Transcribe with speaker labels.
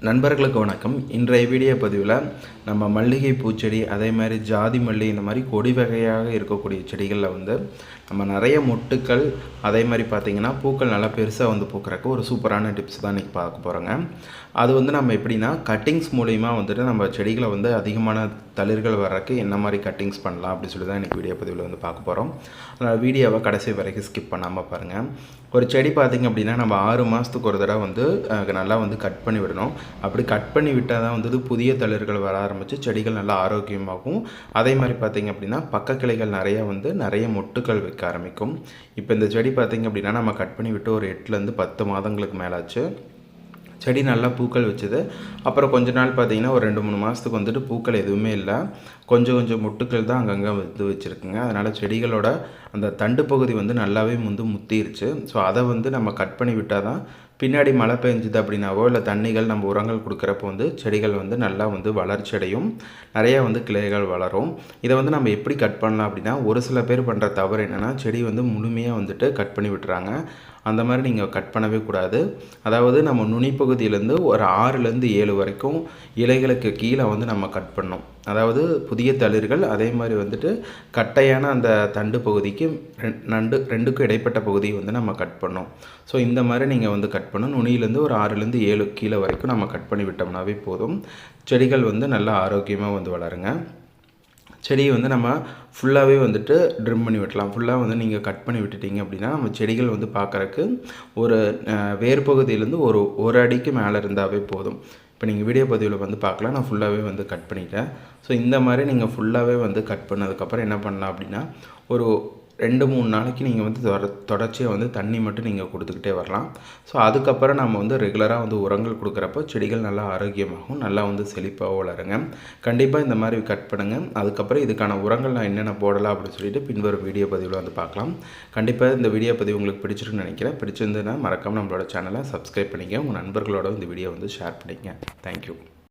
Speaker 1: நண்பர்களுக்கு வணக்கம். இன்றைய வீடியோ பதிவில் நம்ம மல்லிகை பூச்செடி அதே மாதிரி ஜாதி மல்லி இந்த மாதிரி கொடி வகையாக இருக்கக்கூடிய செடிகளில் வந்து நம்ம நிறைய மொட்டுக்கள் அதே மாதிரி பார்த்திங்கன்னா பூக்கள் நல்லா பெருசாக வந்து பூக்கிறக்கு ஒரு சூப்பரான டிப்ஸ் தான் இன்றைக்கி பார்க்க போகிறோங்க அது வந்து நம்ம எப்படின்னா கட்டிங்ஸ் மூலிமா வந்துட்டு நம்ம செடிகளை வந்து அதிகமான தளிர்கள் வர்றதுக்கு என்ன மாதிரி கட்டிங்ஸ் பண்ணலாம் அப்படின்னு சொல்லி தான் இன்றைக்கி வீடியோ பதிவில் வந்து பார்க்க போகிறோம் அதனால் வீடியோவை கடைசி வரைக்கும் ஸ்கிப் பண்ணாமல் பாருங்கள் ஒரு செடி பார்த்திங்க அப்படின்னா நம்ம ஆறு மாதத்துக்கு ஒரு தடவை வந்து நல்லா வந்து கட் பண்ணி விடணும். அப்படி கட் பண்ணி விட்டால் தான் வந்து புதிய தளிர்கள் வர ஆரம்பித்து செடிகள் நல்லா ஆரோக்கியமாகும். அதே மாதிரி பார்த்திங்க அப்படின்னா பக்க கிளைகள் நிறையா வந்து நிறைய மொட்டுக்கள் வைக்க ஆரம்பிக்கும். இப்போ இந்த செடி பார்த்திங்க அப்படின்னா நம்ம கட் பண்ணி விட்டு ஒரு எட்டுலேருந்து பத்து மாதங்களுக்கு மேலாச்சு. செடி நல்லா பூக்கள் வச்சது. அப்புறம் கொஞ்ச நாள் பார்த்தீங்கன்னா ஒரு ரெண்டு மூணு மாதத்துக்கு வந்துட்டு பூக்கள் எதுவுமே இல்லை. கொஞ்சம் கொஞ்சம் மொட்டுக்கள் தான் அங்கங்கே வந்து வச்சுருக்குங்க. அதனால் செடிகளோட அந்த தண்டு பகுதி வந்து நல்லாவே வந்து முத்திருச்சு. ஸோ அதை வந்து நம்ம கட் பண்ணி விட்டால் தான் பின்னாடி மழை பெஞ்சுது அப்படின்னாவோ இல்லை தண்ணிகள் நம்ம உரங்கள் கொடுக்குறப்போ வந்து செடிகள் வந்து நல்லா வந்து வளர்ச்சி அடையும். நிறையா வந்து கிளைகள் வளரும். இதை வந்து நம்ம எப்படி கட் பண்ணலாம் அப்படின்னா ஒரு சில பேர் பண்ணுற தவறு என்னென்னா செடி வந்து முழுமையாக வந்துட்டு கட் பண்ணி விட்டுறாங்க. அந்த மாதிரி நீங்கள் கட் பண்ணவே கூடாது. அதாவது நம்ம நுனிப்பகுதியிலேருந்து ஒரு ஆறுலேருந்து ஏழு வரைக்கும் இலைகளுக்கு கீழே வந்து நம்ம கட் பண்ணோம் அதாவது புதிய தளிர்கள் அதே மாதிரி வந்துட்டு கட்டையான அந்த தண்டு பகுதிக்கு நண்டு ரெண்டுக்கும் இடைப்பட்ட பகுதியை வந்து நம்ம கட் பண்ணோம் ஸோ இந்த மாதிரி நீங்கள் வந்து கட் பண்ணணும். நுனியிலேருந்து ஒரு ஆறுலேருந்து ஏழு கீழே வரைக்கும் நம்ம கட் பண்ணி விட்டோம்னாவே போதும். செடிகள் வந்து நல்லா ஆரோக்கியமாக வந்து வளருங்க. செடியை வந்து நம்ம ஃபுல்லாகவே வந்துட்டு ட்ரிம் பண்ணி விட்டலாம். ஃபுல்லாக வந்து நீங்கள் கட் பண்ணி விட்டுட்டீங்க அப்படின்னா நம்ம செடிகள் வந்து பார்க்குறக்கு ஒரு வேர்பகுதியிலேருந்து ஒரு ஒரு அடிக்கு மேலே இருந்தாவே போதும். இப்போ நீங்கள் வீடியோ பதிவில் வந்து பார்க்கலாம் நான் ஃபுல்லாகவே வந்து கட் பண்ணிட்டேன். ஸோ இந்த மாதிரி நீங்கள் ஃபுல்லாகவே வந்து கட் பண்ணதுக்கப்புறம் என்ன பண்ணலாம் அப்படின்னா ஒரு ரெண்டு மூணு நாளைக்கு நீங்கள் வந்து தொட தொடர்ச்சியாக வந்து தண்ணி மட்டும் நீங்கள் கொடுத்துக்கிட்டே வரலாம். ஸோ அதுக்கப்புறம் நம்ம வந்து ரெகுலராக வந்து உரங்கள் கொடுக்குறப்போ செடிகள் நல்லா ஆரோக்கியமாகவும் நல்லா வந்து செழிப்பாகவும் வளருங்க. கண்டிப்பாக இந்த மாதிரி கட் பண்ணுங்கள் அதுக்கப்புறம் இதுக்கான உரங்கள் நான் என்னென்ன போடலாம் அப்படின்னு சொல்லிட்டு பின்வரும் வீடியோ பதிவில் வந்து பார்க்கலாம். கண்டிப்பாக இந்த வீடியோ பதிவு உங்களுக்கு பிடிச்சிருக்குன்னு நினைக்கிறேன். பிடிச்சிருந்ததுன்னா மறக்காமல் நம்மளோட சேனலை சப்ஸ்கிரைப் பண்ணிக்க உங்கள் நண்பர்களோட இந்த வீடியோ வந்து ஷேர் பண்ணிக்கங்க. தேங்க்யூ